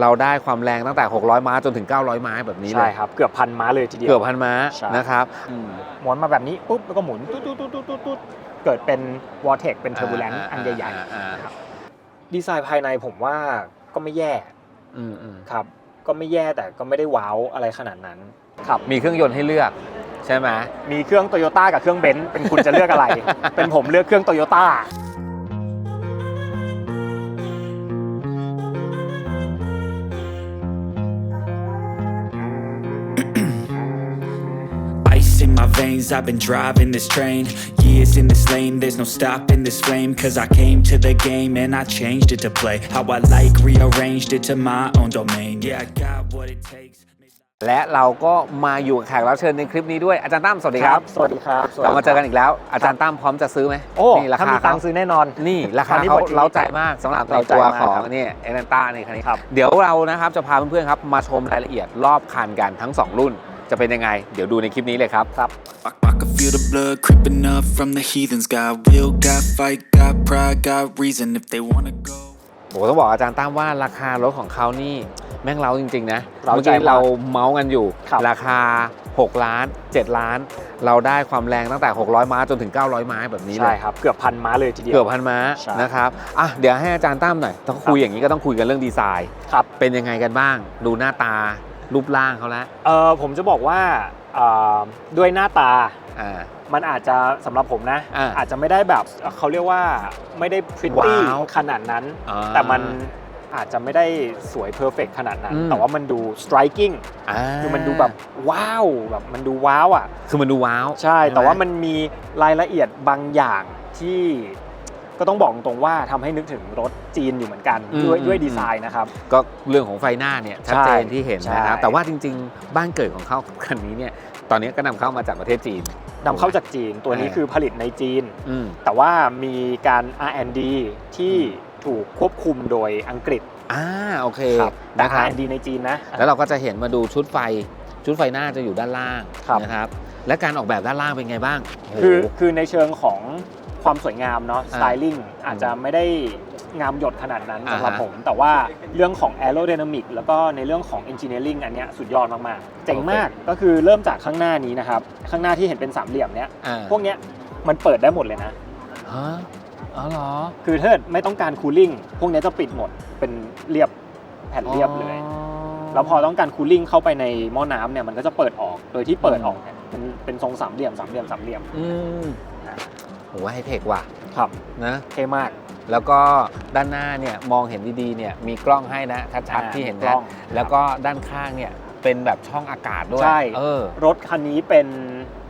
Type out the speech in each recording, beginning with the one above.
เราได้ความแรงตั้งแต่ 600 ม้าจนถึง 900 ม้าแบบนี้เลใช่ยครับ เกือบพันม้าเลยทีเดียว เกือบพันม้าใช่ นะครับหมุนมาแบบนี้ปุ๊บแล้วก็หมุนตุ๊ดตุ๊ดตุ๊ดตุ๊ดตุ๊ดตุ๊ดเกิดเป็นวอร์เทกเป็นเทอร์บูเลนต์อันใหญ่อ่าๆนะครับดีไซน์ภายในผมว่าก็ไม่แย่อืมอืมครับ ก็ไม่แย่แต่ก็ไม่ได้ว้าวอะไรขนาดนั้นครับ มีเครื่องยนต์ให้เลือกใช่ไหม มีเครื่องโตโยต้ากับเครื่องเบนซ์เป็นคุณจะเลือกอะไร เป็นผมเลือกเครื่องโตโยต้า in my veins, I've been driving this train. Years in this lane, there's no stopping this flame. Cause I came to the game and I changed it to play. How I like, rearranged it to my own domain. Yeah, I got what it takes. และเราก็มาอยู่กับแขกรับเชิญในคลิปนี้ด้วยอาจารย์ตั้มสวัสดีครับ สวัสดีครับสวัสเราดีมาเจอกันอีกแล้ว อาจารย์ตั้มพร้อมจะซื้อไหมโอ้นี่ราถ้าคามีตังเขาค์ซื้อแน่นอน นี่ราคาคันนี้เขาหมดจริงเล้าใจมากสำหรับในเร้าใจตัวมากของครับนี่เอเนต้าในคันนี้ครับ เดี๋ยวเรานะครับจะพาเพื่อนๆครับมาชมรายละเอียดรอบคันกันทั้ง 2 รุ่น จะเป็นยังไง เดี๋ยวดูในคลิปนี้เลยครับครับ I, I can feel the blood creeping up from the heathens. Got will, got fight, got pride, got reason. If they wanna go. โหต้องบอกอาจารย์ตั้มว่าราคารถของเขานี่แม่งเล้าจริง ๆ นะเร้าเมื่อใจกี้มากเราเมาส์กันอยู่ครับราคา 6 ล้าน 7 ล้าน เราได้ความแรงตั้งแต่ 600 ม้าจนถึง 900 ม้าแบบนี้เลใช่ยครับเกือบพันม้าเลยทีเดียวเกือบพันม้าใช่นะครับอะเดี๋ยวให้อาจารย์ตั้มหน่อยต้องคุยครับอย่างนี้ก็ต้องคุยกันเรื่องดีไซน์ครับเป็นยังไงกันบ้าง ดูหน้าตา รูปร่างเขาแล้วเออผมจะบอกว่าเอ่อด้วยหน้าตา อ่า มันอาจจะสำหรับผมนะ อ่าอาจจะไม่ได้แบบเขาเรียกว่าไม่ได้พริตตี้ว้าว ขนาดนั้น อ่า แต่มันอาจจะไม่ได้สวยเพอร์เฟกขนาดนั้น อืม แต่ว่ามันดูสไตรกิ้งอ่าคือมันดูแบบว้าวแบบมันดูว้าวอะ คือมันดูว้าว ใช่ไหแต่ว่ามันมีรายละเอียดบางอย่างที่ ก็ต้องบอกตรงๆว่าทำให้นึกถึงรถจีนอยู่เหมือนกันอืมด้วยอืมด้วยดีไซน์นะครับ ก็เรื่องของไฟหน้าเนี่ยชัดเจนที่เห็นใช่นะครับแต่ว่าจริง ๆ บ้านเกิดของเขาคันนี้เนี่ยตอนนี้ก็นำเข้ามาจากประเทศจีนนำเข้าจากจีนตัวนี้เออคือผลิตในจีนอืมแต่ว่ามีการ R&D ที่ถูกควบคุมโดยอังกฤษอ่าโอเคครับแต่นะครับ R&D ในจีนนะ แล้วเราก็จะเห็นมาดูชุดไฟชุดไฟหน้าจะอยู่ด้านล่างครับนะครับและการออกแบบด้านล่างเป็นไงบ้างโโหคือคือในเชิงของ ความสวยงามเนาะสอ่าไตลิ่งอาจจะไม่ได้งามหยดขนาดนั้นอ่าฮะสำหรับผม แต่ว่าเรื่องของ aerodynamic แล้วก็ในเรื่องของ engineering อันเนี้ยสุดยอดมากๆ เจ๋งมากก็คือเริ่มจากข้างหน้านี้นะครับ ข้างหน้าที่เห็นเป็นสามเหลี่ยมเนี้ยอ่าพวกเนี้ยมันเปิดได้หมดเลยนะฮะอ๋อเหรอ คือถ้าเกิดไม่ต้องการ cooling พวกเนี้ยจะปิดหมดเป็นเรียบแผ่นเรียบเลยอ๋อแล้วพอต้องการ cooling เข้าไปในหม้อน้ำเนี่ยมันก็จะเปิดออก โดยที่เปิดออกเนี่ยเป็นเป็นทรงสามเหลี่ยมสามเหลี่ยมสามเหลี่ยม อืมโหไฮเทคว่ะครับนะเท่มาก แล้วก็ด้านหน้าเนี่ยมองเห็นดีๆเนี่ยมีกล้องให้นะชัดอ่าๆที่เห็นมีกล้นะอง แล้วก็ด้านข้างเนี่ยเป็นแบบช่องอากาศด้วยใช่ เออ รถคันนี้เป็น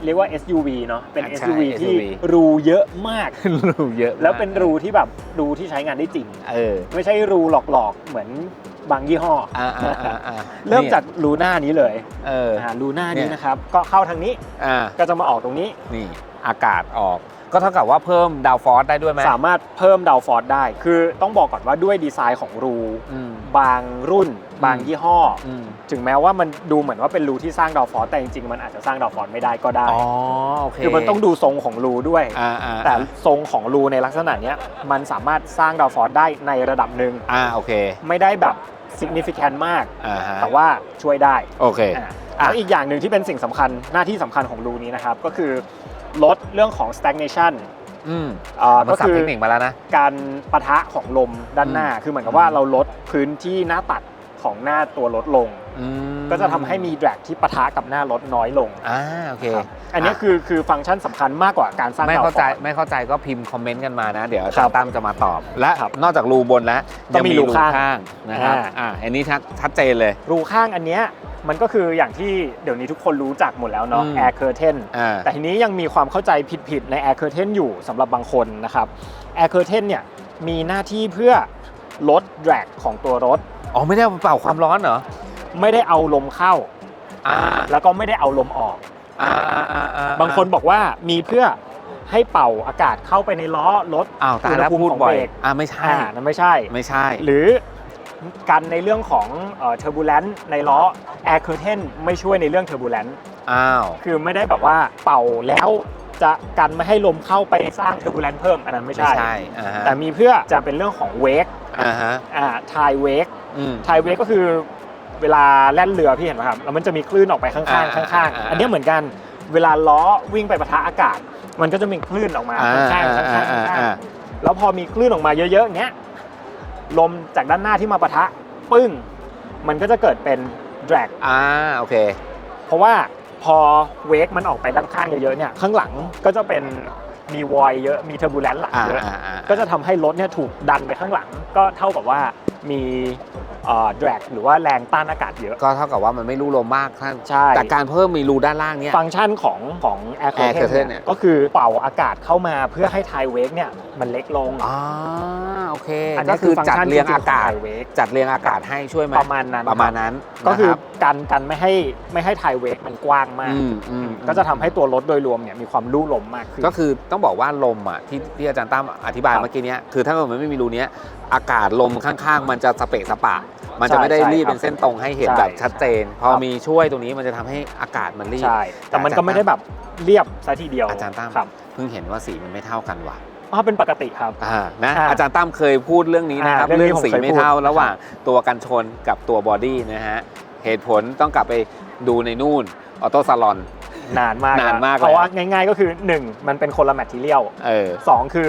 เรียกว่า SUV เนาะเป็น อะใช่ SUV ที่ SUV รูเยอะมาก รูเยอะมากแล้วเป็นรูที่แบบรูที่ใช้งานได้จริง เออไม่ใช่รูหลอกๆ เหมือนบางยี่ห้อออ่าอ่าอ่าอ่าเริ่มจากรูหน้านี้เลยเอออ่ารูหน้าเนี่นี้ย นะครับ ก็เข้าทางนี้อ่าก็จะมาออกตรงนี้ นี่อากาศออก ก็เท่ากับว่าเพิ่มดาวฟอร์สได้ด้วยไหม สามารถเพิ่มดาวฟอร์ดได้ คือต้องบอกก่อนว่าด้วยดีไซน์ของรู อืม บางรุ่น บางยี่ห้อออืมถึงแม้ว่ามันดูเหมือนว่าเป็นรูที่สร้างดาวฟอร์ดแต่จริงๆ มันอาจจะสร้างดาวฟอร์ดไม่ได้ก็ได้ อ๋อโอเคคือมันต้องดูทรงของรูด้วย อ่าอ่าแต่ทรงของรูในลักษณะเนี้ยมันสามารถสร้างดาวฟอร์ดได้ในระดับหนึ่ง อ่าโอเคไม่ได้แบบ significant มาก อ่าฮะแต่ว่าช่วยได้โอเค อะแล้วอีกอย่างหนึ่งที่เป็นสิ่งสำคัญหน้าที่สำคัญของรูนี้นะครับ ก็คือ ลดเรื่องของ stagnation อืมอ่ามาก็สับคือเทคนิคมาแล้วนะ การปะทะของลมด้านหน้า คือเหมือนกับว่าเราลดพื้นที่หน้าตัดของหน้าตัวรถลงอืม ก็จะทำให้มีแดรกที่ปะทะกับหน้ารถน้อยลงอ่าโอเคครับอันนี้คือคือฟังก์ชันสำคัญมากกว่าการสร้างไม่ดาวเข้าใจฟอร์ดไม่เข้าใจก็พิมพ์คอมเมนต์กันมานะ เดี๋ยวอาครัจารบย์ตั้มจะมาตอบ และครับนอกจากรูบนแล้วต้ยัองมีรูข้างงนะครับอ่าอ่าอันนี้ชัดชัดเจนเลย รูข้างอันเนี้ยมันก็คืออย่างที่เดี๋ยวนี้ทุกคนรู้จักหมดแล้วเนาะอืม air curtain อ่าแต่ทีนี้ยังมีความเข้าใจผิดๆใน air curtain อยู่สำหรับบางคนนะครับ air curtain เนี่ยมีหน้าที่เพื่อลด drag ของตัวรถ อ๋อไม่ได้เป่าความร้อนเหรอ ไม่ได้เอาลมเข้า อ่าแล้วก็ไม่ได้เอาลมออก อ่าอ่าอ่าอ่บางคนบอกว่ามีเพื่อให้เป่าอากาศเข้าไปในล้อรถ อ้าวตายแล้วอุณหภูมิพูดของบ่อยเบรก อ่าไม่ใช่ อ่านั่นไม่ใช่ ไม่ใช่ หรือกันในเรื่องของเทอร์บูเลนต์ในล้อ air curtain ไม่ช่วยในเรื่องเทอร์บูเลนต์อ้าว คือไม่ได้แบบว่าเป่าแล้วจะกันไม่ให้ลมเข้าไปสร้างเทอร์บูเลนต์เพิ่มอันนั้นไม่ไม่ใช่ ใช่อ่าฮะแต่มีเพื่อจะเป็นเรื่องของเวกอ่าฮะอ่าทายเวกอืมไทเวกก็คือ เวลาแล่นเรือพี่เห็นไหมครับแล้วมันจะมีคลื่นออกไปข้างอ่าๆข้างอ่าๆอันเนี้ยเหมือนกันเวลาล้อวิ่งไปปะทะอากาศ มันก็จะมีคลื่นออกมาอ่าข้างๆข้างๆอ่าข้างอ่าๆแล้วพอมีคลื่นออกมาเยอะๆอย่างเงี้ยลมจากด้านหน้าที่มาปะทะปึ้ง มันก็จะเกิดเป็น drag อ่าโอเค เพราะว่าพอเวกมันออกไปด้านข้างเยอะๆเนี่ยข้างหลังก็จะเป็นมีวอยเยอะมีเทอร์บูเลนซ์หลังอ่าเยอะอ่าอ่าก็จะทำให้รถเนี่ยถูกดันไปข้างหลัง ก็เท่ากับว่ามีเอ่อ drag หรือว่าแรงต้านอากาศเยอะ ก็เท่ากับว่ามันไม่รูลมมากท่านใช่ แต่การเพิ่มมีรูด้านล่างเนี่ยฟังก์ชันของของ Air Air Curtain Curtain เนี่เนี่ยย ก็คือเป่าอากาศเข้ามาเพื่อให้ไทเวกเนี่ยมันเล็กลงอ่าโอเคอันนี้ก็คือจัดเรียงฟัอากาศ ไทเวกจัดเรียงอากาศให้ช่วยไหมประมาณนั้นประมาณนั้นก็คือนะรับกันกันไม่ให้ไม่ให้ไทเวกมันกว้างมาก อืมอืมก็จะทำให้ตัวรถโดยรวมเนี่ยมีความลู่ลมมากขึ้น ก็คือต้องบอกว่าลมอะที่ที่อาจารย์ตั้มอธิบายครับ เมื่อกี้เนี้ยคือถ้าเกิดมันไม่มีรูเนี้ยอากาศลมข้างๆ มันจะสเปะสปะมันจะใช่ไม่ได้ใช่รีบครับเป็นเส้นตรงให้เห็นใช่แบบชัดเจน พอครับมีช่วยตรงนี้มันจะทำให้อากาศมันรีบใช่แต่มันแต่ก็ไม่ได้แบบเรียบซะทีเดียว อาจารย์ตั้มครับเพิ่งเห็นว่าสีมันไม่เท่ากันว่ะอ๋อเป็นปกติครับอ่านะอ่าอาจารย์ตั้มเคยพูดเรื่องนี้นะครับอ่าเรื่เรื่อองงนี้สีผมเคยไม่เท่าพูดระหว่างตัวกันชนกับตัวบอดี้นะฮะ เหตุผลต้องกลับไปดูในนู่นออโต้ซาลอน นานมากนานมากเพราะแล้วว่าง่ายๆก็คือ 1 มันเป็นคนละแมททีเรียลเออสองคือ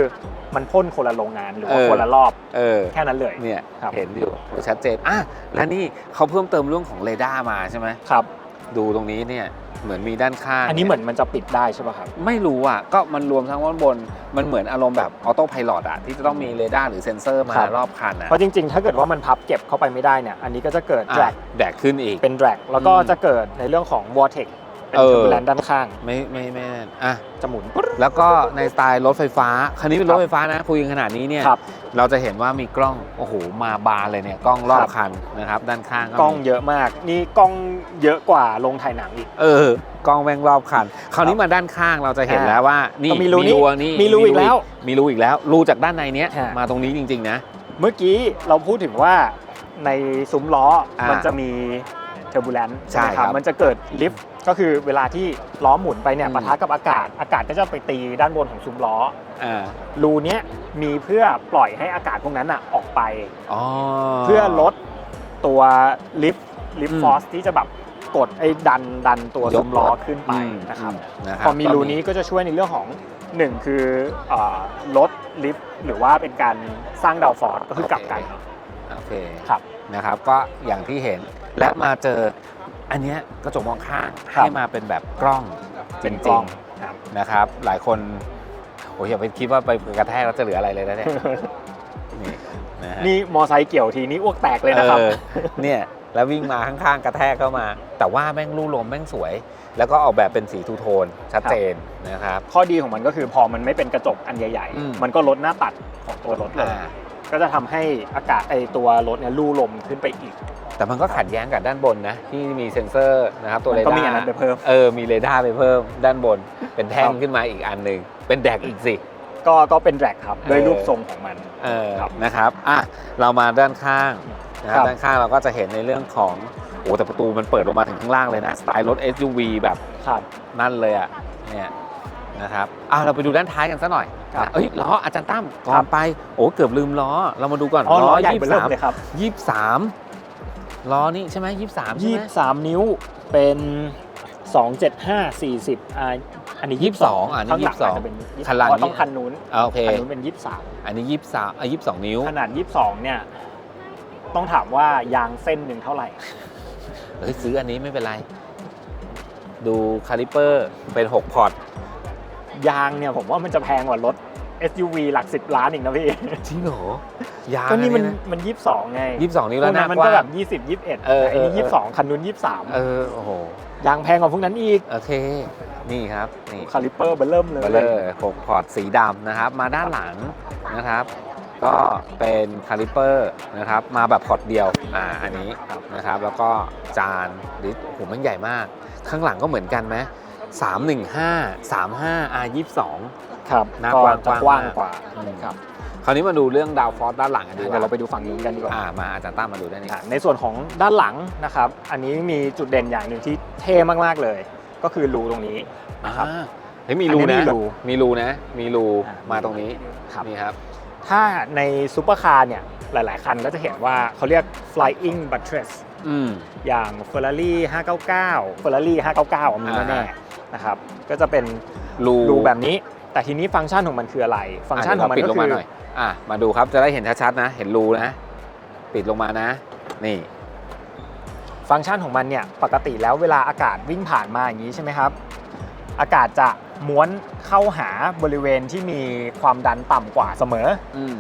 มันพ่นคนละโรงงานหรือว่าเออคนละรอบเออแค่นั้นเลยเนี่ยครับเห็นอยู่ชัดเจนอะแล้วนี่เขาเพิ่มเติมเรื่องของเรดาร์มาใช่ไหมครับดูตรงนี้เนี่ยเหมือนมีด้านข้าง อันนี้เหมืยอนมันจะปิดได้ใช่ป่ะครับ ไม่รู้อะ ก็มันรวมทั้งว่าบน มันเหมือนอารมณ์แบบออโต้พายโอะ ที่จะต้องมีเรดาร์หรือเซ็นเซอร์มาครับรอบคันอะเพราะจริงๆ ถ้าเกิดว่ามันพับเก็บเข้าไปไม่ได้เนี่ย อันนี้ก็จะเกิดอะ drag แดกขึ้นอีก เป็น drag แล้วก็อืมจะเกิดในเรื่องของ vortex เป็นเออ turbulence ด้านข้างไม่ไม่ไม่อะ จะหมุนปุ๊บ แล้วก็ในสไตล์รถไฟฟ้า คันนี้เป็นครรับถไฟฟ้านะ คุยกันขนาดนี้เนี่ย ครับ เราจะเห็นว่ามีกล้อง โอ้โห มาบานเลยเนี่ย กล้องรอครับบคันนะครับ ด้านข้างมีกล้องเยอะมาก นี่กล้องเยอะกว่าลงถ่ายหนังอีก เออ กล้องแม่งรอบคัน คราวนี้มาด้านข้างเราจะเห็นอ่าแล้วว่า นี่ก็มีรูนี้นี่มีรูอีกแล้วมีรูอีกแล้ว รูจากด้านในเนี้ย ฮะ มาตรงนี้จริง ๆ นะ เมื่อกี้เราพูดถึงว่าในซุ้มล้ออ่ามั มันจะมี เทอร์บูเลนซ์ใช่ใช่ไหมคครัรับบ มันจะเกิดลิฟต์ก็คือเวลาที่ล้อหมุนไปเนี่ยอืมปะทะกับอากาศ อากาศก็จะไปตีด้านบนของซุ้มล้อ อ่ารูเนี้ยมีเพื่อปล่อยให้อากาศพวกนั้นอะออกไป อ๋อ เพื่อลดตัวลิฟต์ลิฟอืต์ม ฟอร์สที่จะแบบกดไอ้ดันดันตัวยกซุ้มล้อขึ้นไปอืมนะครับนะครัพอมีรูนี้ก็จะช่วยในเรื่องของหนึ่งคือเอ่อลดลิฟต์หรือว่าเป็นการสร้างดาวฟอร์สก็คือกลับกัน โอเคครับนะครับก็อย่างที่เห็น และมาเจออันเนี้ยกระจกมองข้างครับให้มาเป็นแบบกล้องจเป็นกริล้งองๆครับนะครับ หลายคนโอ้ยอย่าไปคิดว่าไปกระแทกแล้วจะเหลืออะไรเลยนะเนี่ยนี่นะฮะ นี่มอไซค์เกี่ยวทีนี้อ้วกแตกเลยนะครับ ออเนี่ย แล้ววิ่งมาข้างๆ กระแทกเข้ามา แต่ว่าแม่งรูลมแม่งสวย แล้วก็ออกแบบเป็นสีทูโทน ชัดเจนนะครับ ข้อดีของมันก็คือพอมันไม่เป็นกระจกอันใหญ่อืมๆมันก็ลดหน้าตัดของตัวรถเลย อ่าก็จะทำให้อากาศไอตัวรถเนี่ยลู่ลมขึ้นไปอีก แต่มันก็ขัดแย้งกับด้านบนนะที่มีเซ็นเซอร์นะครับตัวมัเรนก็ดามีอันร์นั้นไปเพิ่มเออมีเรดาร์ไปเพิ่มด้านบน เป็นแท่งครับขึ้นมาอีกอันหนึ่งเป็นแดกอีกสิก็ก็เป็นแดรกครับเออด้วยรูปทรงของมันเออครับนะครับอะเรามาด้านข้างนะครับครับด้านข้างเราก็จะเห็นในเรื่องของโอ้แต่ประตูมันเปิดลงมาถึงข้างล่างเลยนะสไตล์รถ SUV แบบครับนั่นเลยอะเนี่ยนะครับอะเราไปดูด้านท้ายกันสักหน่อยครับเอ้ยล้ออาจารย์ตั้มก่อครันบไปโอ้เกือบลืมล้อเรามาดูก่อนอ๋อล้อใหญ่ยี่เบสิอบร์เริ่สามมเลยครับยี่สิบสาม ล้อนี่ใช่ไหมยี่สิบสามใช่ไหม23นิ้วเป็น275 40อ่าอันนี้22อะนี่ข้างหลังอาจ22จะเป็นคันหลังอ๋อต้องคันนู้นอะโอเคคันนู้นเป็นอันนี้ยี่สิบสามอะยี่สิบสองนิ้ว23ขนาด22เนี่ย ต้องถามว่ายางเส้นหนึ่งเท่าไหร่เฮ้ยซื้ออันนี้ไม่เป็นไร ดูคาลิเปอร์เป็น6พอร์ตยางเนี่ยผมว่ามันจะแพงกว่ารถ SUV หลัก 10 ล้านอีกนะพี่ จริงเหรอยางก็นี่มันอัะมัน22ไงยี่สิบสองนิ้วแล้วหพน้าวกกมันก็ว้างแบบ20 21เออไอ้นี่เออ22คันนู้นเออโอ้โห23ยางแพงกว่าพวกนั้นอีก โอเค นี่ครับ นี่คาลิปเปอร์เบอร์เริ่มเลยเบลเลอร์หกพอร์ตสีดำนะครับ มาด้านหลังนะครับ ก็เป็นคาลิเปอร์นะครับ มาแบบพอร์ตเดียว อ่า อันนี้นะครับ แล้วก็จานดิสโอ้โหมันใหญ่มาก ข้างหลังก็เหมือนกันไหมสามหนึ่งห้าสามห้าอายี่สอง ครับหน้าก็กว้างจะกว้างมากกว่าอืม ครับคราวนี้มาดูเรื่องดาวฟอสด้านหลังกันดีเดี๋กยวเราว่าไปดูฝั่งนู้นกันดีกว่า อ่ามาอาจารย์ตั้มมาดูด้านนี้ อะในส่วนของด้านหลังนะครับ อันนี้มีจุดเด่นอย่างหนึ่งที่เท่มากๆเลย ก็คือรูตรงนี้อ่านะครับเฮ้ยมีรูอันนี้นะมีรูมีรูนะ มีรูอะมาตรงนี้ครับ นี่ครับ ถ้าในซูเปอร์คาร์เนี่ย หลายๆ คันก็จะเห็นว่าเขาเรียก flying buttress อืม อย่าง Ferrari 599 Ferrari 599มีอ่า แน่ๆนะครับ ก็จะเป็นรูรูแบบนี้ แต่ทีนี้ฟังก์ชันของมันคืออะไร ฟังก์ชันของมันปิดก็ลงคืมาอหน่อยอะมาดูครับจะได้เห็นชัดๆนะ เห็นรูนะ ปิดลงมานะ นี่ ฟังก์ชันของมันเนี่ยปกติแล้วเวลาอากาศวิ่งผ่านมาอย่างนี้ใช่ไหมครับ อากาศจะม้วนเข้าหาบริเวณที่มีความดันต่ำกว่าเสมออืม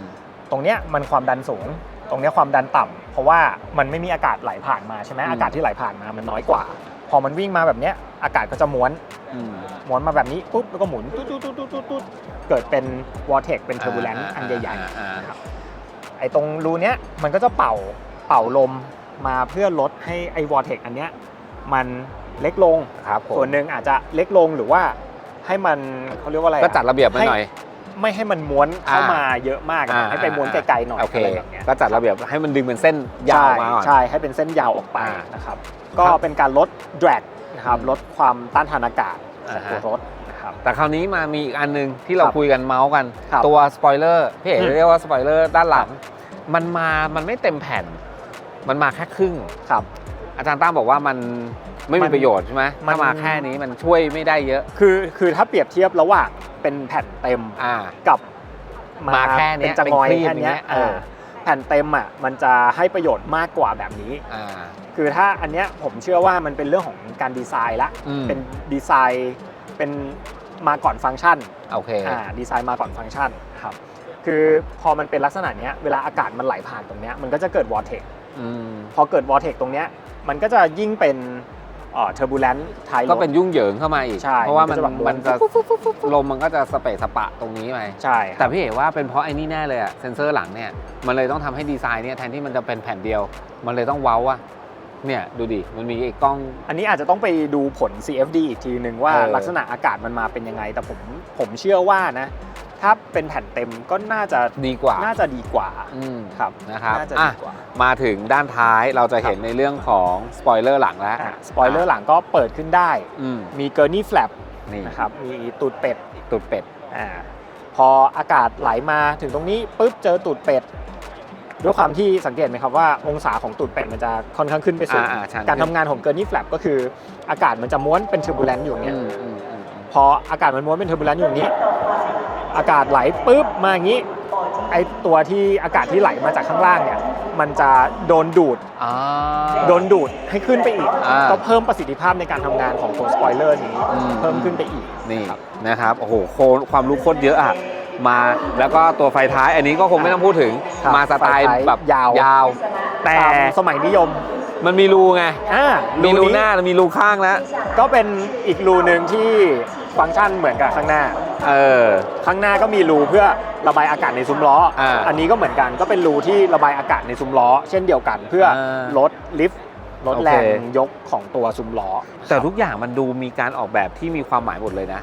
ตรงเนี้ยมันความดันสูง ตรงเนี้ยความดันต่ำเพราะว่ามันไม่มีอากาศไหลผ่านมาใช่ไหมอืมอากาศที่ไหลผ่านมามันน้อยกว่า พอมันวิ่งมาแบบเนี้ยอากาศก็จะม้วนอื มม้วนมาแบบนี้ปุ๊บแล้วก็หมุนตุ๊ดตุ๊ดตุ๊ดตุ๊ดตุ๊ดตุ๊ดเกิดเป็นวอร์เทกเป็นเทอร์บูเลนต์อันใหญ่อ่าๆนะครับไอ้ตรงรูเนี้ยมันก็จะเป่าเป่าลมมาเพื่อลดให้ไอ้วอร์เทกอันเนี้ยมันเล็กลงครับผมส่วนหนึ่งอาจจะเล็กลงหรือว่าให้มันเขาเรียกว่าอะไรอะก็จัดระเบียบมาหน่อย ไม่ให้มันม้วนเข้าอ่ามมาเยอะมากอะอ่าให้ไปม้วนไกลๆหน่อยโอเคอะไรแบบเนี้ยก็จัดระเบียบให้มันดึงเป็นเส้นยาวมาก่อนใช่ใช่ให้เป็นเส้นยาวออกไปอ่านนะครับก็เป็นการลด drag นะครับอืมลดความต้านทานอากาศ ขอ่าองฮะตัวรถนะครับแต่คราวนี้มามีอีกอันหนึงที่เราครับคุยกันเมาส์กัน ครับตัวสปอยเลอร์พี่เอ๋อืม เรียกว่าสปอยเลอร์ด้านหลัง มันมามันไม่เต็มแผ่น มันมาแค่ครึ่ง ครับ อาจารย์ตั้มบอกว่ามันไม่มัมีนประโยชน์ใช่ไหมมัน ถ้ามาแค่นี้มันช่วยไม่ได้เยอะ คือคือถ้าเปรียบเทียบระหว่างเป็นแผ่นเต็มอ่า กับมาแค่เนี้ยเป็นจะงอยเป็นครีบแค่เนี้ยอย่างเงี้ยเอออ่า แผ่นเต็มอะมันจะให้ประโยชน์มากกว่าแบบนี้อ่าคือถ้าอันเนี้ยผมเชื่อว่ามันเป็นเรื่องของการดีไซน์ละอืมเป็นดีไซน์เป็นมาก่อนฟังก์ชันโอเคอ่าดีไซน์มาก่อนฟังก์ชันครับคือพอมันเป็นลักษณะเนี้ยเวลาอากาศมันไหลผ่านตรงเนี้ยมันก็จะเกิดวอร์เทกอืมพอเกิดวอร์เทกตรงเนี้ยมันก็จะยิ่งเป็น เอ่อเทอร์บูเลนต์ท้ายรถ ก็เป็นยุ่งเหยิงเข้ามาอีก ใช่เพราะว่ามันมันก็จะแบบ มันจะฟุ๊บฟุ๊บฟุ๊บฟุ๊บลมมันก็จะสเปะสปะตรงนี้ไปใช่ครับ แต่พี่เอ๋ว่าเป็นเพราะไอ้นี่แน่เลยอะเซนเซอร์หลังเนี่ยมันเลยต้องทำให้ดีไซน์เนี่ยแทนที่มันจะเป็นแผ่นเดียว มันเลยต้องเว้าอะเนี่ยดูดิมันมีไอ้กล้อง อันนี้อาจจะต้องไปดูผล CFD อีกทีหนึ่งว่าเออ ลักษณะอากาศมันมาเป็นยังไง แต่ผมผมเชื่อว่านะ ถ้าเป็นแผ่นเต็มก็น่าจะดีกว่าน่าจะดีกว่าอืมครับนะครับน่าจะอะดีกว่า มาถึงด้านท้ายเราจะเห็นในเรื่องของสปอยเลอร์หลังแล้วสปอยเลอร์หลังก็เปิดขึ้นได้ อืมมีเกอร์นี่แฟลปนี่นะครับมีตูดเป็ดตุดเป็ดอ่าพออากาศไหลมาถึงตรงนี้ปุ๊บเจอตูดเป็ดด้วยความที่สังเกตไหมครับว่าองศาของตูดเป็ดมันจะค่อนข้างขึ้นไปสูงอ่าอ่าชันการทำงานของเกอร์นี่แฟลปก็คืออากาศมันจะม้วนเป็นเทอร์บูเลนต์อยู่อย่างเงี้ยอืมอืมอืมพออากาศมันม้วนเป็นเทอร์บูเลนต์อยู่อย่างนี้ อากาศไหลปุ๊บมาอย่างนี้ไอตัวที่อากาศที่ไหลมาจากข้างล่างเนี่ยมันจะโดนดูดอ่า โดนดูดให้ขึ้นไปอีกอ่าก็เพิ่มประสิทธิภาพในการทำงานของตัวสปอยเลอร์นี้อืม เพิ่มขึ้นไปอีก นี่นะครับโอ้โหโคความรู้โคตรเยอะอะมาแล้วก็ตัวไฟท้ายอันนี้ก็คงไม่ต้องพูดถึงครับมาสไตล์ไฟท้ายแบบยาว ยาว แต่ตามสมัยนิยมมันมีรูไง อ่ามีรูนี้หน้าแล้วมีรูข้างแล้ว ก็เป็นอีกรูหนึ่งที่ฟังก์ชันเหมือนกับข้างหน้า เออข้างหน้าก็มีรูเพื่อระบายอากาศในซุ้มล้ออ่าอันนี้ก็เหมือนกันก็เป็นรูที่ระบายอากาศในซุ้มล้อ เช่นเดียวกัน เพื่ออาลดลิฟต์ลดโอเคแรงยกของตัวซุ้มล้อ แต่ทุกอย่างมันดูมีการออกแบบที่มีความหมายหมดเลยนะ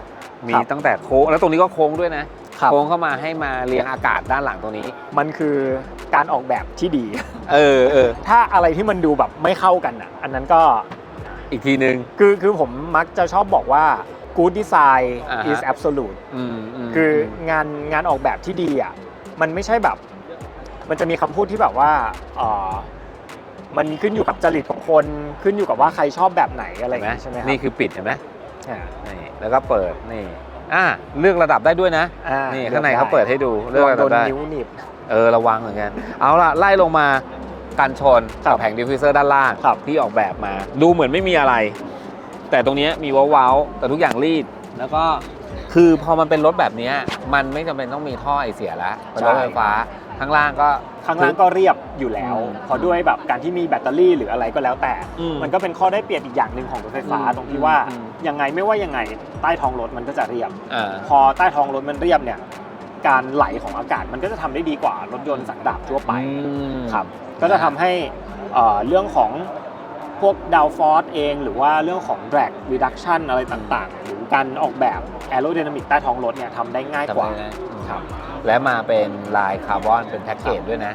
มีครับตั้งแต่โค้งแล้วตรงนี้ก็โค้งด้วยนะ ครับ โค้งเข้ามาให้มาเรียงอากาศด้านหลังตรงนี้ มันคือการออกแบบที่ดี เออเออถ้าอะไรที่มันดูแบบไม่เข้ากันอะ อันนั้นก็ อีกทีนึง คือคือผมมักจะชอบบอกว่า good design อ่าฮะ is absolute อืมมคือองานงานออกแบบที่ดีอะมันไม่ใช่แบบ มันจะมีคำพูดที่แบบว่าเอ่อมันขึ้นอยู่กับจริตของคนขึ้นอยู่กับว่าใครชอบแบบไหนอะไรอเห็นย่างไหมงี้ใช่ไหมครับนี่คือปิดเห็นไหมอ่านี่แล้วก็เปิดนี่อ่าเลือกระดับได้ด้วยนะ อ่านี่ข้างในเขาเปิดให้ดูเลืเลืออกกระโดดับนได้ นิ้วหนีบ เออระวังเหมือนกัน เอาล่ะ ไล่ลงมากันชนครักับบแผงดิฟฟิวเซอร์ด้านล่าง ครับ ที่ออกแบบมา ดูเหมือนไม่มีอะไร แต่ตรงเนี้ยมีเว้าวๆแต่ทุกอย่างรีด แล้วก็คือพอมันเป็นรถแบบเนี้ยมันไม่จำเป็นต้องมีท่อไอเสียแล้วเป็นรถไฟฟ้าข้างล่างก็ข้างล่างก็เรียบอยู่แล้วอืมเพราะด้วยแบบการที่มีแบตเตอรี่หรืออะไรก็แล้วแต่อืมมันก็เป็นข้อได้เปรียบอีกอย่างหนึ่งของรถไฟฟ้าอืมตรงที่ว่าอืมยังไงไม่ว่ายังไงใต้ท้องรถมันก็จะเรียบอ่าพอใต้ท้องรถมันเรียบเนี่ยการไหลของอากาศมันก็จะทำได้ดีกว่ารถยนต์สันดาปทั่วไปอืมครับก็จะทำให้เอ่อเรื่องของ พวกดาวฟอร์สเอง หรือว่าเรื่องของ drag reduction อะไรต่างๆ หรือการออกแบบ aerodynamic ใต้ท้องรถเนี่ยทำได้ง่ายกว่า จำได้นะครับ และมาเป็นลายคาร์บอนเป็นแพ็กเกจด้วยนะ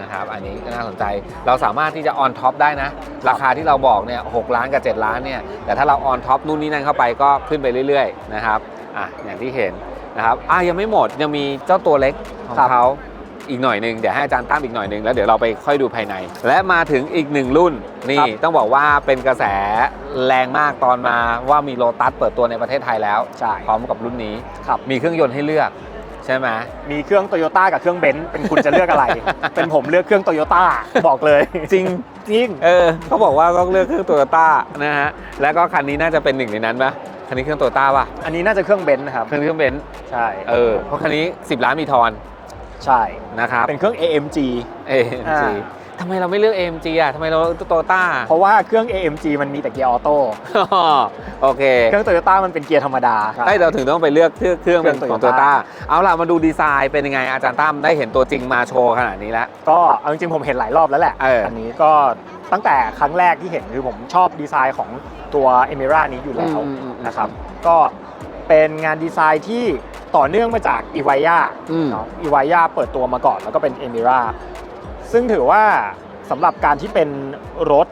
นะครับ อันนี้ก็น่าสนใจ เราสามารถที่จะออนท็อปได้นะ ราคาที่เราบอกเนี่ยหล้านกับ 7 ล้านเนี่ย แต่ถ้าเราออนท็อปนู่นนี่นั่นเข้าไปก็ขึ้นไปเรื่อยๆนะครับ อะ อย่างที่เห็นนะครับ อะยังไม่หมด ยังมีเจ้าตัวเล็กของครับ เขา อีกหน่อยหนึงเดี๋ยวให้อาจารย์ตั้มอีกหน่อยหนึงแล้วเดี๋ยวเราไปค่อยดูภายใน และมาถึงอีกหนึ่งรุ่นนี่ครับต้องบอกว่าเป็นกระแสแรงมากตอนมาว่ามีโลตัสเปิดตัวในประเทศไทยแล้วใช่พร้อมกับรุ่นนี้ครับมีเครื่องยนต์ให้เลือกใช่ไหมมีเครื่องโตโยต้ากับเครื่องเบนซ์เป็นคุณจะเลือกอะไร เป็นผมเลือกเครื่องโตโยต้าบอกเลย จริงจริงเออเขาบอกว่าต้องเลือกเครื่องโตโยต้านะฮะแล้วก็คันนี้น่าจะเป็นหนึ่งในนั้นปะคันนี้เครื่องโตโยต้าป่ะอันนี้น่าจะเครื่องเบนซ์นะครับเครื่องเครื่องเบนซ์ใช่เออเพราะคันนี้ 10 ล้านมีทอน ใช่นะครับเป็นเครื่อง AMG AMG อ่าทำไมเราไม่เลือก AMG อะทำไมเราโตโยต้าเพราะว่าเครื่อง AMG มันมีแต่เกียร์ออโต้โอเค เครื่องโตโยต้ามันเป็นเกียร์ธรรมดาให้เราถึงต้องไปเลือกเครื่องเครื่องเป็นเครื่องของโตโย Toyota ต้าเอาล่ะมาดูดีไซน์เป็นยังไงอาจารย์ตั้มได้เห็นตัวจริงมาโชว์ขนาดนี้แล้ว ก็เอาจริงๆผมเห็นหลายรอบแล้วแหละเอออันนี้ก็ตั้งแต่ครั้งแรกที่เห็นคือผมชอบดีไซน์ของตัว e m i r a นี้อยู่แล้วอืมอืมอืมนะครับ ก็ เป็นงานดีไซน์ที่ต่อเนื่องมาจาก e v a y a อืมเนาะ e v a y a เปิดตัวมาก่อนแล้วก็เป็น e m i r a ซึ่งถือว่าสำหรับการที่เป็นรถ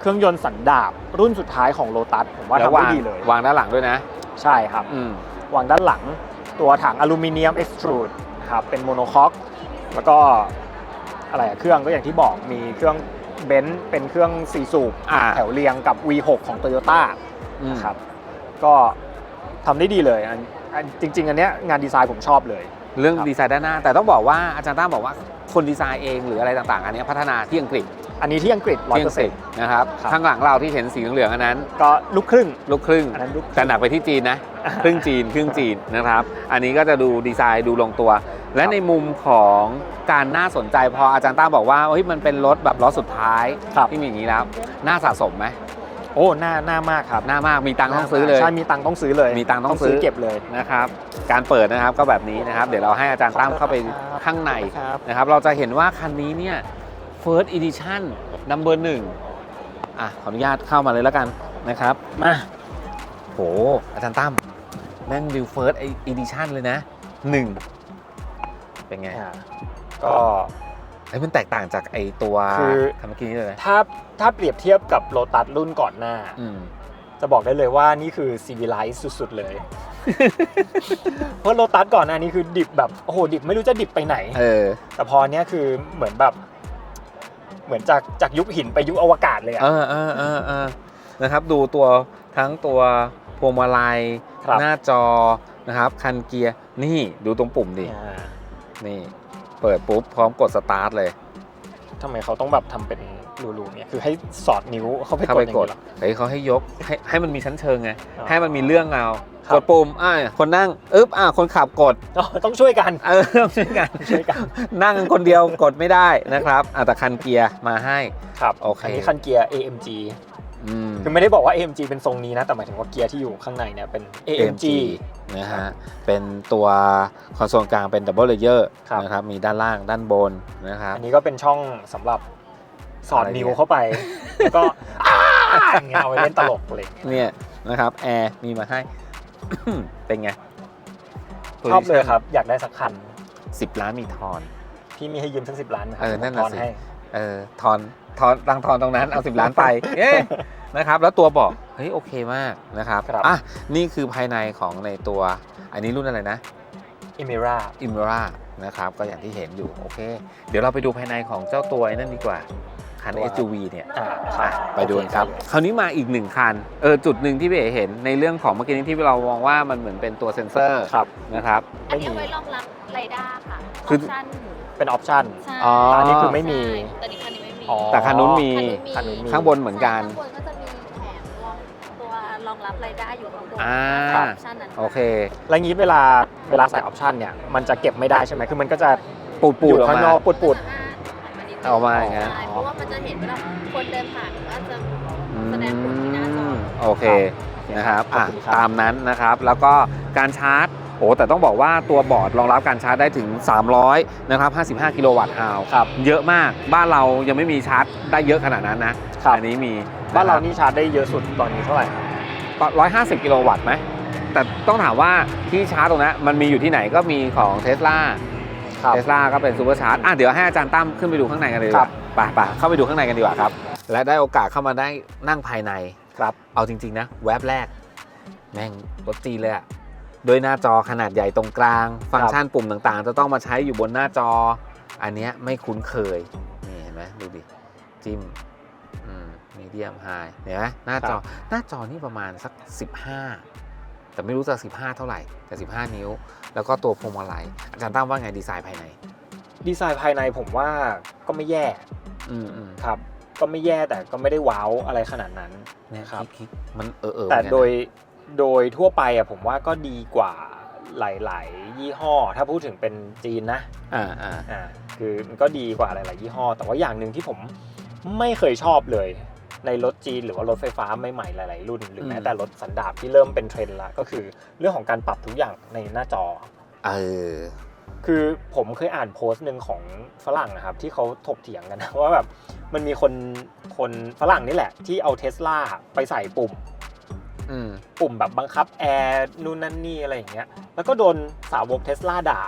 เครื่องยนต์สันดาปรุ่นสุดท้ายของ Lotus ผมว่าแล้วทำได้วางดีเลย วางด้านหลังด้วยนะ ใช่ครับ อืม วางด้านหลังตัวถังอลูมิเนียมเอ็กซ์ตรูดครับเป็นโมโนคอกแล้วก็อะไรอะเครื่องก็อย่างที่บอกมีเครื่องเบนซ์เป็นเครื่อง4สูบอ่า แถวเรียงกับ V6 ของ Toyota อืม นะครับก็ ทำได้ดีเลยอันอันจริง ๆ อันเนี้ยงานดีไซน์ผมชอบเลย เรื่องครับ ดีไซน์ด้านหน้า แต่ต้องบอกว่าอาจารย์ตั้มบอกว่าคนดีไซน์เองหรืออะไรต่างๆ อันเนี้ยพัฒนาที่อังกฤษอันนี้ที่อังกฤษที่อังกฤษ100%นะครับครับ ข้างหลังเราที่เห็นสีเหลืองๆอันนั้น ก็ลูกครึ่ง ลูกครึ่ง อันนั้นลูกแต่หนักไปที่จีนนะ ครึ่งจีน ครึ่งจีนนะครับ อันนี้ก็จะดูดีไซน์ดูลงตัว และในมุมของการน่าสนใจพออาจารย์ต้าบอกว่าเฮ้ยมันเป็นรถแบบรถสุดท้ายครับ ที่มีอย่างนี้แล้ว น่าสะสมไหม โอ้หน้าหน้ามากครับน่ามากมีตังค์ต้องซื้อเลยใช่มีตังค์ต้องซื้อเลยมีตังค์ต้องซื้อเก็บเลยนะครับ การเปิดนะครับก็แบบนี้นะครับ เดี๋ยวเราให้อาจารย์ตั้มเข้าไปข้างในครับนะครับ เราจะเห็นว่าคันนี้เนี่ย first edition number หนึ่งอะขออนุญาตเข้ามาเลยแล้วกันนะครับมาโหอาจารย์ตั้มแม่งดิว first edition เลยนะหนึ่งเป็นไงอ่าก็ เฮ้ยมันแตกต่างจากไอตัวคือคันเมื่อกี้นี้เลยถ้าถ้าเปรียบเทียบกับโ o ตัสรุ่นก่อนหน้าอืมจะบอกได้เลยว่านี่คือซีวิไลซ์สุด ๆ เลย เพราะโ o ตัสก่อนหน้านี้คือดิบแบบโอ้โหดิบไม่รู้จะดิบไปไหน เออ แต่พอเนี้ยคือเหมือนแบบ เหมือนจากจากยุคหินไปยุคอวกาศเลยอะเออเออเออเออนะครับ ดูตัวทั้งตัวพวงมาลัยครับหน้าจอนะครับ คันเกียร์นี่ดูตรงปุ่มดิอ่านี่ เปิดปุ๊บพร้อมกดสตาร์ทเลยทำไมเขาต้องแบบทำเป็นรูๆเนี่ยคือให้สอดนิ้วเข้าไปเข้ากดไปอย่างกดนี้เหรอ เฮ้ยเขาให้ยกให้ให้มันมีชั้นเชิงไงอ๋อให้มันมีเรื่องเอาครับ กดปุ่มอ่าคนนั่งอึ๊บอ่าคนขับกด อ๋อต้องช่วยกัน เออต้องช่วยกันช่วยกัน นั่งคนเดียวกดไม่ได้นะครับอะแต่คันเกียร์มาให้ ครับโอเคอันนี้คันเกียร์ AMG อืมคือไม่ได้บอกว่า AMG เป็นทรงนี้นะ แต่หมายถึงว่าเกียร์ที่อยู่ข้างในเนี่ยเป็น AMG นะฮะ เป็นตัวคอนโซลกลางเป็นดับเบิลเลเยอร์ครับ นะครับ มีด้านล่างด้านบนนะครับ อันนี้ก็เป็นช่องสำหรับสอดอะไรนิ้วเนี่ยเข้าไป แล้วก็อ้าอย่างเงี้ยเอาไว้เล่นตลกอะไรอย่างเงี้ย เนี่ยนะครับแอร์มีมาให้ เป็นไงชอบเลยครับ อยากได้สักคัน สิบล้านมีทอน พี่มีให้ยืมสักสิบล้านไหมครัเออนั่นน่ะทอนสิ ให้ เออทอน ทอนตังทอนตรงนั้นเอาสิบล้านไปเอ๊ะนะครับ แล้วตัวเบอกเฮ้ยโอเคมากนะครับครับ อะนี่คือภายในของในตัว อันนี้รุ่นอะไรนะ อิมิราอิมรานะครับ ก็อย่างที่เห็นอยู่ โอเค เดี๋ยวเราไปดูภายในของเจ้าตัวไอ้นั่นดีกว่า คัน SUV เนี่ย อ่าคอะรับ ไปดูกันครับ คราวนี้มาอีกหนึ่งคัน เออ จุดหนึ่งที่พี่เอ๋เห็นในเรื่องของเมื่อกี้นี้ที่เรามองว่ามันเหมือนเป็นตัวเซ็นเซอร์ครับ นะครับ อันนี้ไม่มีเอาไว้รองรับไรด้าค่ะคืออปชั่นเป็นออปชั่น ใช่อ๋ออัอันนี้คือไม่มี ใช่แต่นี่คันนี้ไม่มี อ๋อ แต่คันนู้นมีคันนี้มีคันนู้นมี ข้างบนเหมือนกัน ข้างบนก็จะมีแถมรองตัวรองรับไรด้าอยู่ข้างบนอ่าออปชั่นนั้น โอเค แล้วงี้เวลาเวลาใส่ออปชั่นเนี่ย มันจะเก็บไม่ได้ใช่ไหมคือมันก็จะปูดปูอดยู่ออกข้างมานอกปุดปุดเอามาอย่างนั้น ใช่เพราะว่ามันจะเห็นเวลาคนเดินผ่านก็จะอืแสดงผลที่หน้าจอมโอเคนะครับอะขอบคุณครับ ตามนั้นนะครับ แล้วก็การชาร์จ โอ้แต่ต้องบอกว่าตัวบอร์ดรองรับการชาร์จได้ถึง 300นะครับ55 กิโลวัตต์อาวครับเยอะมากบ้านเรายังไม่มีชาร์จได้เยอะขนาดนั้นนะครับอันนี้มีบ้านเรานี่ชาร์จได้เยอะสุดตอนนี้เท่าไหร่ร้อยห้าสิบกิโลวัตต์ไหมแต่ต้องถามว่าที่ชาร์จตรงนั้นมันมีอยู่ที่ไหนก็มีของเทสลาครับเทสลาก็เป็นซูเปอร์ชาร์จอะเดี๋ยวให้อาจารย์ตั้มขึ้นไปดูข้างในกันเลยดีกครัว่าบไปไปเข้าไปดูข้างในกันดีกว่าครับ และได้โอกาสเข้ามาได้นั่งภายในครับ เอาจริง ๆ นะ แวบแรก แม่งรถจีนเลยอะ โดยหน้าจอขนาดใหญ่ตรงกลาง ฟังก์ชันปุ่มต่างๆ จะต้องมาใช้อยู่บนหน้าจอ อันเนี้ยไม่คุ้นเคย นี่เห็นไหมดูดิ จิ้มมีเดียมไฮเห็นไหมหน้าจอหน้าจอนี่ประมาณสัก 15 แต่ไม่รู้จะ15 เท่าไหร่ แต่ 15 นิ้ว แล้วก็ตัวพวงมาลัยอาจารย์ตั้มว่าไงดีไซน์ภายใน ดีไซน์ภายในผมว่าก็ไม่แย่อืมอืมครับ ก็ไม่แย่แต่ก็ไม่ได้ว้าวอะไรขนาดนั้นเนี่ยครับคลิกๆมันเออเออแต่เหมือนกันนะโดย โดยทั่วไปอะผมว่าก็ดีกว่าหลาย ๆ ยี่ห้อ ถ้าพูดถึงเป็นจีนนะอ่าอ่าอ่าคือมันก็ดีกว่าหลาย ๆ ยี่ห้อ แต่ว่าอย่างหนึ่งที่ผมไม่เคยชอบเลย ในรถจีนหรือว่ารถไฟฟ้าใหม่ ๆ หลาย ๆ รุ่น หรือแม้แต่รถสันดาปที่เริ่มเป็นเทรนด์ละก็คือเรื่องของการปรับทุกอย่างในหน้าจอ เออ คือผมเคยอ่านโพสต์หนึ่งของฝรั่งนะครับ ที่เขาถกเถียงกันนะ ว่าแบบมันมีคนคนฝรั่งนี่แหละ ที่เอาเทสลาไปใส่ปุ่มอืม ปุ่มแบบบังคับแอร์นู่นนั่นนี่อะไรอย่างเงี้ย แล้วก็โดนสาวกเทสลาด่า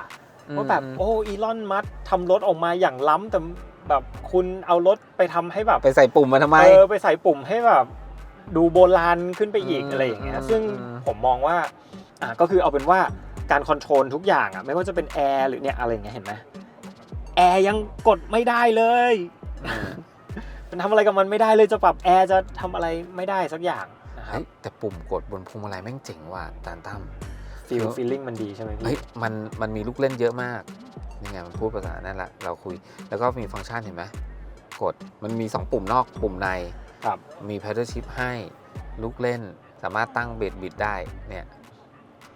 ว่าแบบโอ้อีลอนมัสทำรถออกมาอย่างล้ำแต่แบบคุณเอารถไปทำให้แบบ ไปใส่ปุ่มมาทำไมเออไปใส่ปุ่มให้แบบ ดูโบราณขึ้นไปอีกอืมอะไรอย่างเงี้ยอืมซึ่งอืมผมมองว่าอะก็คือเอาเป็นว่าการคอนโทรลทุกอย่างอะไม่ว่าจะเป็นแอร์หรือเนี่ยอะไรอย่างเงี้ยเห็นไหมแอร์ยังกดไม่ได้เลยอืมมันทำอะไรกับมันไม่ได้เลยจะปรับแอร์จะทำอะไรไม่ได้สักอย่างนะครั เฮ้บยแต่ปุ่มกดบนพวงมาลัยแม่งเจ๋งว่ะอาจารย์ตั้มฟีลฟีลลิ่งมันดีใช่ไหมเฮ้ยพี่มันมันมีลูกเล่นเยอะมากนี่ไงมันพูดภาษานั่นแหละเราคุย แล้วก็มีฟังก์ชันเห็นไหมกดมันมี 2 ปุ่มนอกปุ่มในครับมี paddle shift ให้ลูกเล่น สามารถตั้งเบดบิดได้เนี่ย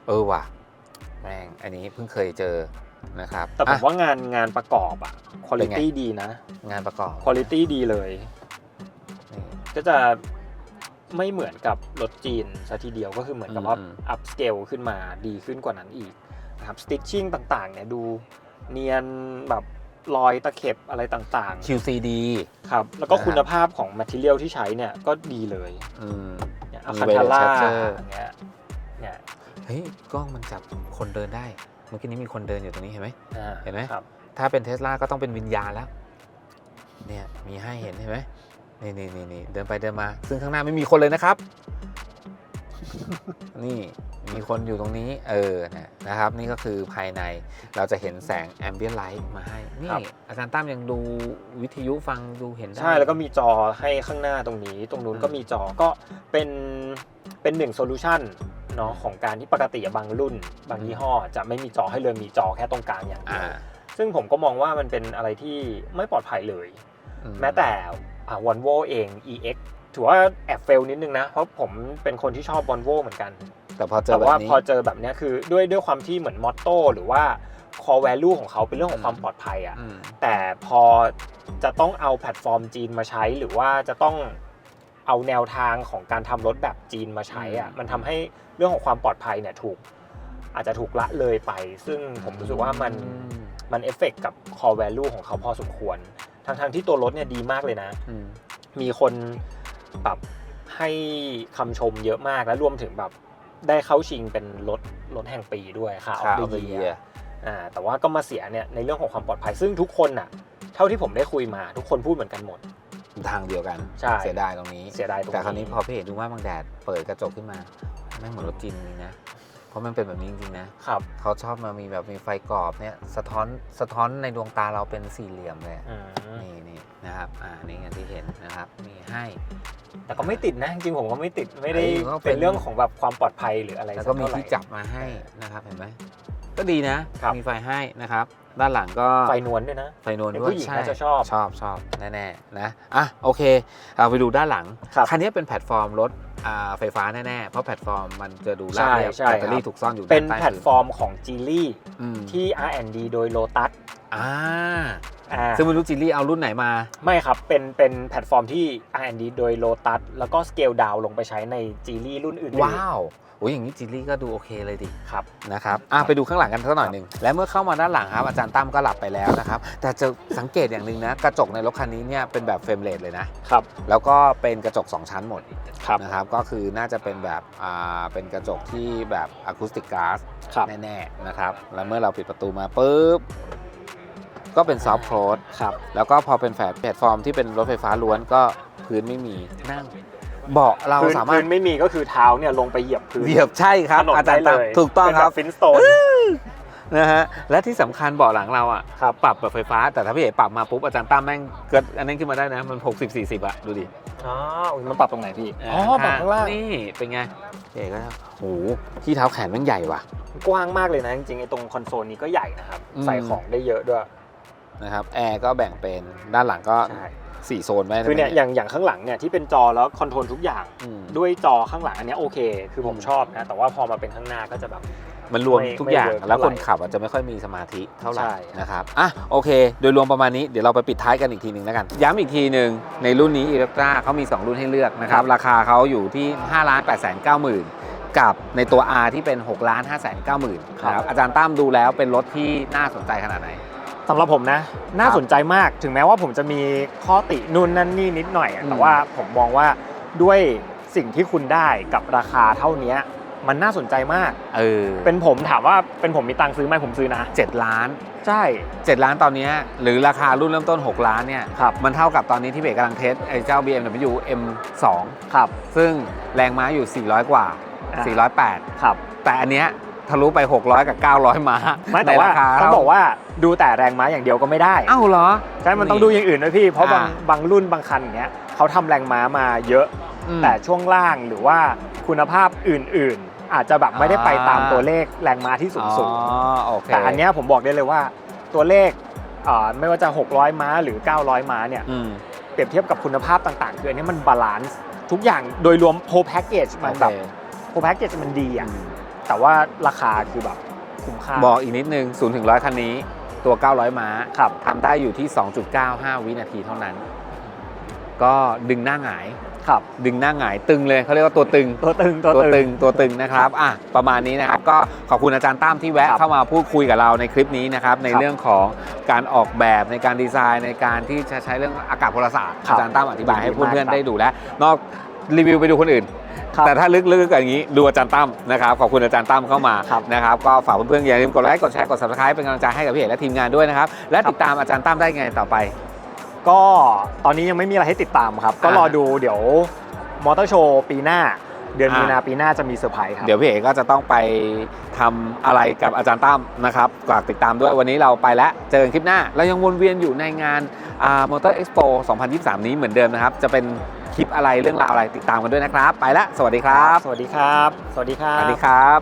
เออว่ะแม่งอันนี้เพิ่งเคยเจอนะครับแต่ผมอะว่างานงานประกอบอะคุณเป็นไงภาพดีนะ งานประกอบคุณภาพดีเลยนี่ก็จะ ไม่เหมือนกับรถจีนซะทีเดียวก็คือเหมือนกับว่าอืมอัพสเกลขึ้นมาดีขึ้นกว่านั้นอีกนะครับสติ t ชิ่งต่างๆเนี่ยดูเนียนแบบรอยตะเข็บอะไรต่าง QCD ๆครับ แล้วก็นะฮะคุณภาพของ material ที่ใช้เนี่ยก็ดีเลยอืมเนี่ยมีอาคันทาร่า weighted structure อย่างเงี้ยเนี่ยเฮ้ยกล้องมันจับคนเดินได้ เมื่อกี้นี้มีคนเดินอยู่ตรงนี้เห็นไหมอ่าเห็นไหมครับถ้าเป็นเทสลาก็ต้องเป็นวิญญาณแล้ว เนี่ยมีให้เห็นเห็นไหม นี่นี่นี่นี่เดินไปเดินมา ซึ่งข้างหน้าไม่มีคนเลยนะครับ นี่มีคนอยู่ตรงนี้ เออนะนะครับ นี่ก็คือภายในเราจะเห็นแสงแอมเบียนไลท์มาให้ นี่ ครับ อาจารย์ตั้มยังดูวิทยุฟังดูเห็นได้ ใช่แล้วก็มีจอให้ข้างหน้าตรงนี้ ตรงนู้นก็มีจอก็เป็นเป็นหนึ่งโซลูชันเนาะของการที่ปกติอะบางรุ่น บางยี่ห้อ จะไม่มีจอให้เลยมีจอแค่ตรงกลางอย่างเดีอ่ายวซึ่งผมก็มองว่ามันเป็นอะไรที่ไม่ปลอดภัยเลย อื แม้แต่ วอลโวเอง EX ถือว่าแอบเฟลนิดนึงนะ เพราะผมเป็นคนที่ชอบวอลโวเหมือนกัน แต่พอเจแต่อแบว่าบนี้พอเจอแบบเนี้ยคือด้วยด้วยความที่เหมือนมอตโต้หรือว่า core value ของเขาเป็นเรื่องของความปลอดภัยอะอืมแต่พอจะต้องเอาแพลตฟอร์มจีนมาใช้ หรือว่าจะต้องเอาแนวทางของการทำรถแบบจีนมาใช้อะอืมมันทำให้เรื่องของความปลอดภัยเนี่ยถูก อาจจะถูกละเลยไป ซึ่งผมรู้สึกว่ามันอืมมันเอฟเฟกกับ core value ของเขาพอสมควร ทั้งทางๆที่ตัวรถเนี่ยดีมากเลยนะอืมมีคนแบบให้คำชมเยอะมากและรวมถึงแบบได้เข้าชิงเป็นรถรถแห่งปีด้วยค่ะค่า of เอา the ไป year เยียอ่าแต่ว่าก็มาเสียเนี่ยในเรื่องของความปลอดภัยซึ่งทุกคนน่ะ เท่าที่ผมได้คุยมาทุกคนพูดเหมือนกันหมดทางเดียวกันใช่เสียดายตรงนี้เสียดายตรงแต่คราวนี้นี้พอพี่เห็นดูว่าบางแดดเปิดกระจกขึ้นมาแม่งเหมือนรถจีนจริงนะ เพราะมันเป็นแบบนี้จริงๆนะครับเขาชอบมามีแบบมีไฟกรอบเนี่ยสะท้อนสะท้อนในดวงตาเราเป็นสี่เหลี่ยมเลยอืมนี่นี่นะครับอ่านี่อย่างที่เห็นนะครับมีให้ แต่ก็ไม่ติดนะ จริงๆผมก็ไม่ติดไม่ได้เออก็เป็น เป็นเรื่องของแบบความปลอดภัยหรืออะไรแล้วก็มีสัเท่าไหร่ที่จับมาให้นะครับเห็นไหม ก็ดีนะ ครับ มีไฟให้นะครับ ด้านหลังก็ไฟนวลด้วยนะ ไฟนวลเป็นด้วยผู้หญิงใช่น่าจะชอบชอบชอบแน่ๆนะอะโอเคเราไปดูด้านหลังครับคันนี้เป็นแพลตฟอร์มรถอ่าไฟฟ้าแน่ๆ เพราะแพลตฟอร์มมันจะดูราบใช่เรียบใช่แบตเตอรี่ครับ ถูกซ่อนอยู่เป็นด้าใต้แพลตฟอร์มของ g ีลี่อืมที่ R&D โดย Lotus อ่าอ่าซึ่งไม่รู้จิลลี่เอารุ่นไหนมา ไม่ครับเป็นเป็นแพลตฟอร์มที่ R&D โดย Lotus แล้วก็สเกลดาวลงไปใช้ใน g ีลี่รุ่นอื่นๆว้าว โอ้ยอย่างนี้จิลลี่ก็ดูโอเคเลยดิครับนะครับอะไปดูข้างหลังกันสักหน่อยหนึ่งและเมื่อเข้ามาด้านหลังครับอาจารย์ตั้มก็หลับไปแล้วนะครับแต่จะสังเกตอย่างหนึ่งนะกระจกในรถคันนี้เนี่ยเป็นแบบเฟรมเลสเลยนะครับแล้วก็เป็นกระจก 2 ชั้นหมดครับนะครับก็คือน่าจะเป็นแบบอ่าเป็นกระจกที่แบบอะคูสติกก๊าซครับแน่ๆนะครับแล้วเมื่อเราปิดประตูมาปุ๊บก็เป็นซอฟต์โคลดครับแล้วก็พอเป็นแฟลตแพลตฟอร์มที่เป็นรถไฟฟ้าล้วนก็พื้นไม่มีนั่ง เบาะเราพื้นสามารพื้ถนไม่มีก็คือเท้าเนี่ยลงไปเหยียบพื้น เหยียบใช่ครับถนนอาจารย์ได้ตั้มเลยถูกต้องครับฟินสโตน นะฮะและที่สำคัญเบาะหลังเราอะครับ ปรับแบบไฟฟ้า แต่ถ้าพี่เอ๋ปรับมาปุ๊บอาจารย์ตั้มแม่งเกิดอันนั้นขึ้นมาได้นะ มัน 60 40 อะ ดูดิอ๋ออุ๊ยมันปรับตรงไหนพี่ อ๋อปรับข้างล่าง นี่ เป็นไงพี่เอ๋ก็โอ้โหที่เท้าแขนแม่งใหญ่ว่ะ กว้างมากเลยนะ จริงๆไอ้ตรงคอนโซลนี้ก็ใหญ่นะครับ อืม ใส่ของได้เยอะด้วย นะครับแอร์ก็แบ่งเป็นด้านหลังก็ใช่ 4โซนไว้คือเนี่ยอย่างอย่างข้างหลังเนี่ยที่เป็นจอแล้วคอนโทรลทุกอย่างอืมด้วยจอข้างหลังอันเนี้ยโอเค คือผมอืมชอบนะแต่ว่าพอมาเป็นข้างหน้าก็จะแบบมันรวมไม่ทุกอย่างไม่เวิร์กแล้วคนเท่าไหร่ขับอาจจะไม่ค่อยมีสมาธิเท่าไหร่ใช่นะครับอะโอเค โดยรวมประมาณนี้เดี๋ยวเราไปปิดท้ายกันอีกทีหนึ่งแล้วกัน ย้ำอีกทีหนึ่งในรุ่นนี้อิเล็กตราเขามี 2 รุ่นให้เลือกนะครับ ราคาเขาอยู่ที่5ล้าน8 9 0 0 0 0 กับในตัว R ที่เป็น6ล้าน5 9 0 0 0 0นะครับอาจารย์ตั้มดูแล้วเป็นรถที่น่าสนใจขนาดไหน สำหรับผมนะ น่าสนใจมากถึงแม้ว่าผมจะมีข้อตินู่นนั่นนี่นิดหน่อยอะอืมแต่ว่าผมมองว่าด้วยสิ่งที่คุณได้กับราคาเท่านี้มันน่าสนใจมาก เออ เป็นผมถามว่าเป็นผมมีตังค์ซื้อไหมผมซื้อนะเจ็ดล้าน ใช่ 7 ล้านตอนเนี้ยหรือราคารุ่นเริ่มต้น 6 ล้านเนี่ยครับมันเท่ากับตอนนี้ที่เบรกกำลังเทสไอ้เจ้า BMW M2 ครับ ซึ่งแรงม้าอยู่ 400 กว่าอ่า408 ครับ แต่อันเนี้ย ทะลุไป 600 กับ 900 ม้าไม่แต่ว่าในรคต้องบอกว่าดูแต่แรงม้าอย่างเดียวก็ไม่ได้เอ้าเหรอ ใช่มันต้องดูอย่างอื่นด้วยพี่เพราะบางอ่า บางรุ่นบางคันอย่างเงี้ยเขาทำแรงม้ามาเยอะ อืม แต่ช่วงล่างหรือว่าคุณภาพอื่นๆ อาจจะแบบไม่ได้ไปตามอ่า ตัวเลขแรงม้าที่สูงสูงอ๋อโอเค แต่อันเนี้ยผมบอกได้เลยว่าตัวเลขอ่าไม่ว่าจะ 600 ม้าหรือ 900 ม้าเนี่ยอืม เปรียบเทียบกับคุณภาพต่างๆ คืออันนี้มันบาลานซ์ทุกอย่างโดยรวมโ h แพ็กเกจมันแบบโอเคโ h แพ็กเกจมันดีอะ แต่ว่าราคาคือแบบคุ้มค่า บอกอีกนิดนึง0ถึง100คันนี้ ตัว 900 ม้าครับทำได้อยู่ที่ 2.95 วินาทีเท่านั้น ก็ดึงหน้าหงายครับ ดึงหน้าหงายตึงเลยเขาเรียกว่าตัวตึง ตัวตึงตัวตัวตึตึงงตัวตึงนะครับอะประมาณนี้นะครับ ก็ขอบคุณอาจารย์ตั้มที่แวะครับเข้ามาพูดคุยกับเราในคลิปนี้นะครับ ในครับเรื่องของการออกแบบในการดีไซน์ในการที่จะใช้เรื่องอากาศพลศาสตร์ครับอาจารย์ตั้มอธิบายให้ดีมากเพื่อนครับๆได้ดูแล้ว นอกรีวิวไปดูคนอื่นครับ แต่ถ้าลึกๆอย่างนี้ดูอาจารย์ตั้มนะครับขอบคุณอาจารย์ตั้มเข้ามาครับนะครับก็ฝากเพื่อนๆอย่าลืมกดไลค์กดแชร์กด subscribe เป็นกำลังใจให้กับพี่เอกและทีมงานด้วยนะครับและติดตามอาจารย์ตั้มได้ไงต่อไป ก็ตอนนี้ยังไม่มีอะไรให้ติดตามครับ ก็รอดูเดี๋ยวมอเตอร์โชว์ปีหน้าเดือนอ่ามีมีนาปีหน้าจะมีเซอร์ไพรส์ครับ เดี๋ยวพี่เอกก็จะต้องไปทำอะไรกับอาจารย์ตั้มนะครับฝากติดตามด้วยวันนี้เราไปแล้ว เจอกันคลิปหน้า เรายังวนเวียนอยู่ในงานมอเตอร์เอ็กซ์โป2023 นี้เหมือนเดิมนะครับ จะเป็น คลิปอะไรเรื่องราวอะไรติดตามกันด้วยนะครับ ไปแล้วสวัสดีครับ สวัสดีครับ สวัสดีครัสบ วัสดีครับ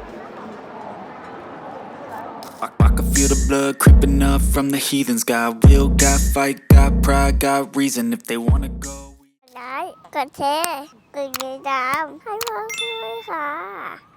I, I can feel the blood creeping up from the heathens. Got will, got fight, got pride, got reason. If they wanna go. ไลค์กดแชร์กดติดตามให้พ่อด้วยค่ะ